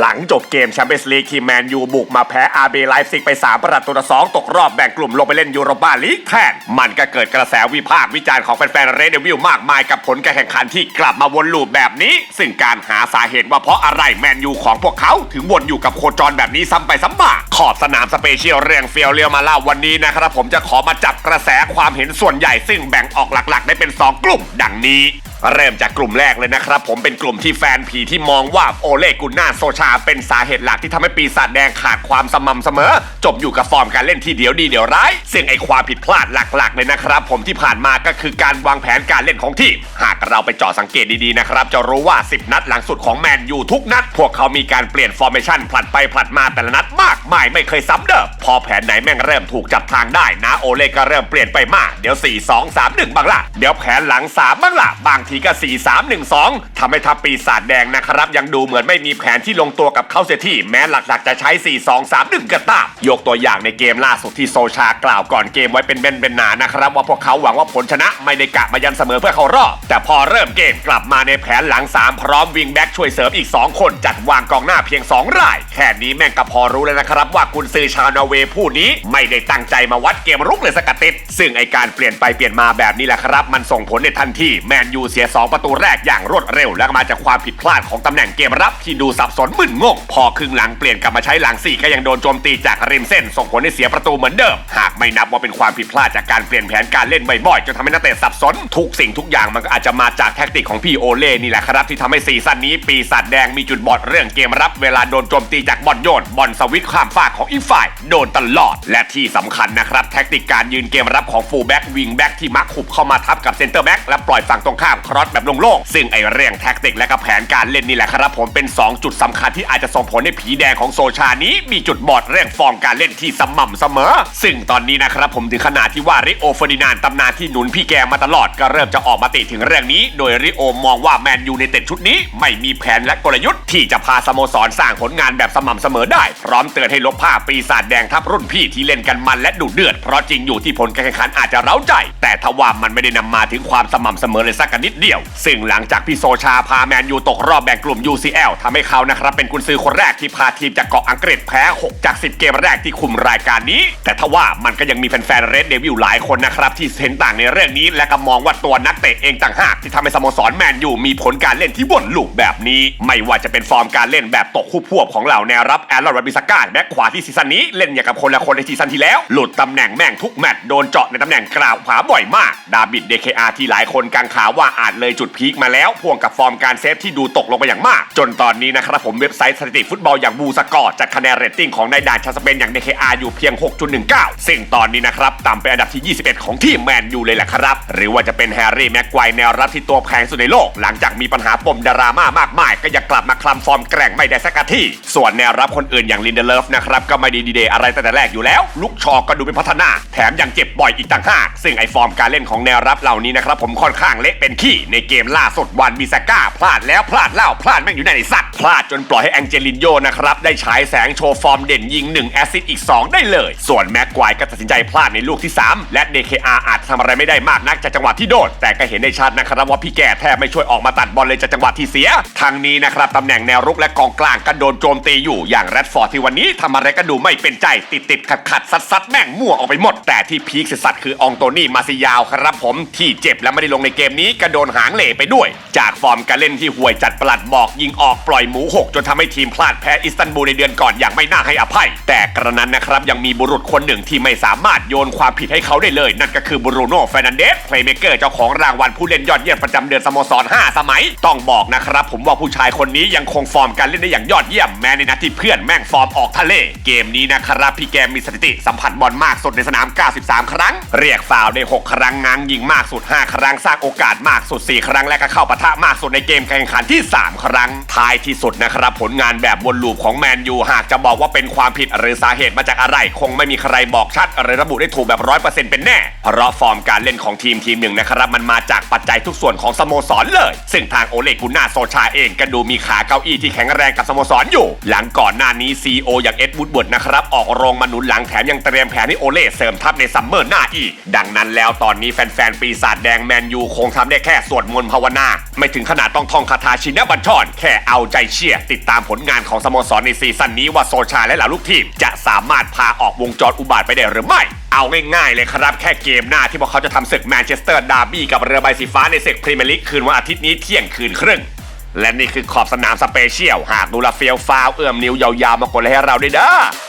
หลังจบเกมแชมเปี้ยนส์ลีกทีมแมนยูบุกมาแพ้อาร์เบไลฟ์ซิกไป 3 ประตูต่อ2ตกรอบแบ่งกลุ่มลงไปเล่นยูโรปาลีกแทน มันก็เกิดกระแสวิพากษ์วิจารณ์ของแฟนๆเรดวิลมากมายกับผลการแข่งขันที่กลับมาวนลูปแบบนี้ ซึ่งการหาสาเหตุว่าเพราะอะไรแมนยูของพวกเขาถึงวนอยู่กับโคจรแบบนี้ซ้ำไปซ้ำมาขอบสนามสเปเชียลเรื่องเฟียวเรียวมาเล่าวันนี้นะครับผมจะขอมาจับกระแสความเห็นส่วนใหญ่ ซึ่งแบ่งออกหลักๆ ได้เป็น 2 กลุ่ม ดังนี้ เริ่มจากกลุ่มแรกเลยนะครับ ผมเป็นกลุ่มที่แฟนผีที่มองว่าโอเลกุนนาโซชา เป็นสาเหตุหลักที่ทำให้ปีศาจแดงขาดความสม่ำเสมอ จบอยู่กับฟอร์มการเล่นที่เดียวดีเดียวร้าย ซึ่งไอความผิดพลาดหลักๆ เลยนะครับ ผมที่ผ่านมาก็คือการวางแผนการเล่นของทีม หากเราไปจาะสังเกตดีๆนะครับ จะรู้ว่า 10 นัดหลังสุดของแมนยูทุกนัด พวกเขามีการเปลี่ยนฟอร์เมชันผลัดไปผลัดมาแต่ละนัดมากมายไม่เคยซ้ำเดิมพอแผนไหนแม่งเริ่มถูกจับทางได้นะโอเลก็เริ่มเปลี่ยนไปมากเดี๋ยว 4 2 3 1บ้างละเดี๋ยวแผนหลัง3บ้างละบางทีก็ 4 3 1 2 ทำให้ทัพปีศาจแดงนะครับ ยังดูเหมือนไม่มีแผนที่ลงตัวกับเขาเสียที่แม้หลักๆจะใช้ 4 2 3 1ก็ตามยกตัวอย่างในเกมล่าสุดที่โซชากล่าวก่อนเกมไว้เป็นเบนเป็นหนานะครับ ว่าพวกเขาหวังว่าผลชนะไม่ได้กะมายันเสมอเพื่อเขารอบ แต่พอเริ่มเกมกลับมาในแผนหลัง 3 พร้อมวิงแบ็กช่วยเสริมอีก 2 คนจัดวางกองหน้าเพียง 2 ราย แค่นี้แม่งก็พอรู้แล้วนะครับว่ากุนซือชาวนอร์เวย์ผู้นี้ไม่ได้ตั้งใจมาวัดเกมรุกเลยสกกดติดซึ่งไอการเปลี่ยนไปเปลี่ยนมาแบบนี้แหละครับ มันส่งผลในทันทีแมนยูเสีย 2 ประตูแรกอย่างรวดเร็ว และมาจากความผิดพลาดของตำแหน่งเกมรับที่ดูสับสนมึนงง พอครึ่งหลังเปลี่ยนกลับมาใช้หลังสี่ก็ยังโดนโจมตีจากริมเส้น ส่งผลให้เสียประตูเหมือนเดิม หากไม่นับว่าเป็นความผิดพลาดจากการเปลี่ยนแผนการเล่นบ่อยๆจนทำให้นักเตะสับสน ทุกสิ่งทุกอย่างมันก็อาจจะมาจากแท็กติกของพี่โอเล่นี่แหละครับที่ทำให้ซีซั่นนี้ปีศาจแดงมีจุดบอดเรื่องเกมรับ เวลาโดนโจมตีจากบอลโยนบอลสวิตข้ามฟากของอีกฝ่ายโดนตลอด และที่สำคัญนะครับแท็กติกการยืนเกมรับของฟูลแบ็กวิงแบ็กที่มักขุบเข้ามาทับกับเซนเตอร์แบ็กและปล่อยฝั่งตรงข้ามครอสแบบโล่งๆซึ่งไอเรื่องแท็กติกและก็แผนการเล่นนี่แหละครับผมเป็น 2 จุดสำคัญที่อาจจะส่งผลให้ผีแดงของโซชานี้ มีจุดบอดเรื่องฟอร์มการเล่นที่สม่ำเสมอ ซึ่งตอนนี้นะครับผมถึงขนาดที่ว่าริโอเฟอร์ดินานตำนานที่หนุนพี่แกมาตลอดก็เริ่มจะออกมาติถึงเรื่องนี้ โดยริโอมองว่าแมนยูในเต็ดชุดนี้ไม่มีแผนและกลยุทธ์ที่จะพาสโมสรสร้างผลงานแบบสม่ำเสมอได้ พร้อมเตือนให้ลบภาพปีศาจแดงทับรุ่นพี่ที่เล่นกันมันและดุเดือด เพราะจริงอยู่ที่ผลการแข่งขันอาจจะเร้าใจ แต่ทว่ามันไม่ได้นำมาถึงความสม่ำเสมอเลยสักนิดเดียว ซึ่งหลังจากพี่โซชาพาแมนยูตกรอบแบ่งกลุ่ม UCL ทำให้เขานะครับเป็นกุนซือคนแรกที่พาทีมจากเกาะอังกฤษแพ้ 6 จาก 10 เกมแรกที่คุมรายการนี้ แต่ทว่ามันก็ยังมีแฟนๆเรดเดวิลหลายคนนะครับที่เห็นต่างในเรื่องนี้ และก็มองว่าตัวนักเตะเองต่างหากที่ทำให้สโมสรแมนยูมีผลการเล่นที่วนลูปแบบนี้ ไม่ว่าจะเป็นฟอร์มการเล่นแบบตกคู่พวบของเหล่าแนวรับแอรอนวัตบิสก้าแบ็คขวาที่ซีซั่นนี้เล่นอย่างกับคนละคนในซีซั่นที่แล้ว หลุดตำแหน่งแม่งทุกแมตช์โดนเจาะในตำแหน่งกล่าวผาบ่อยมาก ดาบิดเดคอาที่หลายคนกังขาว่าอาจเลยจุดพีคมาแล้วพ่วงกับฟอร์มการเซฟที่ดูตกลงไปอย่างมาก จนตอนนี้นะครับผมเว็บไซต์สถิติฟุตบอลอย่างบูสกอร์จัดคะแนนเรตติ้งของนายด่านชาสเปนอย่าง DKR อยู่เพียง 6.19 ซึ่งตอนนี้นะครับต่ำเป็นอันดับที่ 21 ของทีมแมนยูเลยแหละครับ หรือว่าจะเป็นแฮร์รี่แม็กไกวแนวรับที่ตัวแพงสุดในโลก หลังจากมีปัญหาปมดราม่ามากมาย ก็ยังกลับมาคลำฟอร์มแกร่งไม่ได้สักทีส่วนแนวรับคนอื่นอย่างลินเดเลฟนะครับก็ไม่ดีดีเดย์อะไรตั้งแต่แรกอยู่แล้ว ลุกชอก็ดูเป็นพัฒนา แถมยังเจ็บบ่อยอีกต่างหากซึ่งไอฟอร์มการเล่นของแนวรับเหล่านี้นะครับผมค่อนข้างเละเป็นขี้ในเกมล่าสุดวันบิซาก้า พลาดแล้วพลาดเล่าพลาดแม่งอยู่ในไอ้สัตว์ พลาดจนปล่อยให้แองเจลินโยนะครับ ได้ฉายแสงโชว์ฟอร์มเด่นยิง 1 แอซิสต์อีก 2 ได้เลย ส่วนแม็กควายก็ตัดสินใจพลาดในลูกที่ 3 และ DKR อาจทำอะไรไม่ได้มากนักจากจังหวะที่โดนแต่ก็เห็นได้ชัดนะครับว่าพี่แก่แทบไม่ช่วยออกมาตัดบอลเลยจากจังหวะที่เสียทางนี้นะครับตำแหน่งแนวรุกและกองกลางก็โดนโจมตีอยู่อย่างแรดฟอร์ดที่วันนี้ทำอะไรก็ดูไม่เป็นใจติดติดขัดขัดซัดซัดแม่งมั่วออกไปหมด แต่ที่พีคสุดๆคืออองโตนี่มาซิยาวครับผมที่เจ็บและไม่ได้ลงในเกมนี้ก็โดนหางเหล่ไปด้วย จากฟอร์มการเล่นที่ห่วยจัดประหลัดบอกยิงออกปล่อยหมูหกจนทำให้ทีมพลาดแพ้อิสตันบูลในเดือนก่อนอย่างไม่น่าให้อภัย แต่กระนั้นนะครับยังมีบุรุษคนหนึ่งที่ไม่สามารถโยนความผิดให้เขาได้เลย นั่นก็คือบรูโน่เฟรนันเดสเพลย์เมเกอร์เจ้าของรางวัลผู้เล่นยอดเยี่ยมประจำเดือนสโมสร 5 สมัย ต้องบอกนะครับผมว่าผู้ชายคนนี้ยังคงฟอร์มการเล่นได้อย่างยอดเยี่ยมแม้ในนัดที่เพื่อนแม่งฟอร์มออกทะเล เกมนี้นะครับพี่แกมมีสถิติสัมผัสบอลมากสุดในสนาม 93 ครั้ง เรียกฟาวได้ 6 ครั้งง้างยิงมากสุด 5 ครั้งสร้างโอกาสมากสุดสุด 4 ครั้งและก็เข้าปะทะมากสุดในเกมแข่งขันที่ 3 ครั้ง ท้ายที่สุดนะครับ ผลงานแบบวนลูปของแมนยูหากจะบอกว่าเป็นความผิดหรือสาเหตุมาจากอะไร คงไม่มีใครบอกชัด หรือระบุได้ถูกแบบร้อยเปอร์เซ็นต์เป็นแน่ เพราะฟอร์มการเล่นของทีมทีมหนึ่งนะครับมันมาจากปัจจัยทุกส่วนของสโมสรเลย ซึ่งทางโอเลกุน่าโซชาเองก็ดูมีขาเก้าอี้ที่แข็งแรงกับสโมสรอยู่ หลังก่อนหน้านี้ซีโออย่างเอ็ดวูดเวิร์ดนะครับออกโรงมาหนุนหลังแถมยังเตรียมแผนให้โอเล่เสริมทัพในซัมเมอร์หน้าอีกดังนั้นแล้วตอนนี้แฟนๆปีศาจแดงแมนยูคงทำได้แค่สวดมนต์ภาวนา ไม่ถึงขนาดต้องท่องคาถาชินบัญชร แค่เอาใจเชียร์ติดตามผลงานของสโมสรในซีซั่นนี้ว่าโซชาและเหล่าลูกทีม จะสามารถพาออกวงจรอุบาทไปได้หรือไม่ เอาง่ายๆเลยครับ แค่เกมหน้าที่พวกเขาจะทำศึกแมนเชสเตอร์ดาร์บี้กับเรือใบสีฟ้าในศึกพรีเมียร์ลีกคืนวันอาทิตย์นี้เที่ยงคืนครึ่งและนี่คือขอบสนามสเปเชียล หากดูแลวเฟียวฟ้าวเอื้อมนิ้วยาวๆมากดไลค์ให้เราด้วยเด้อ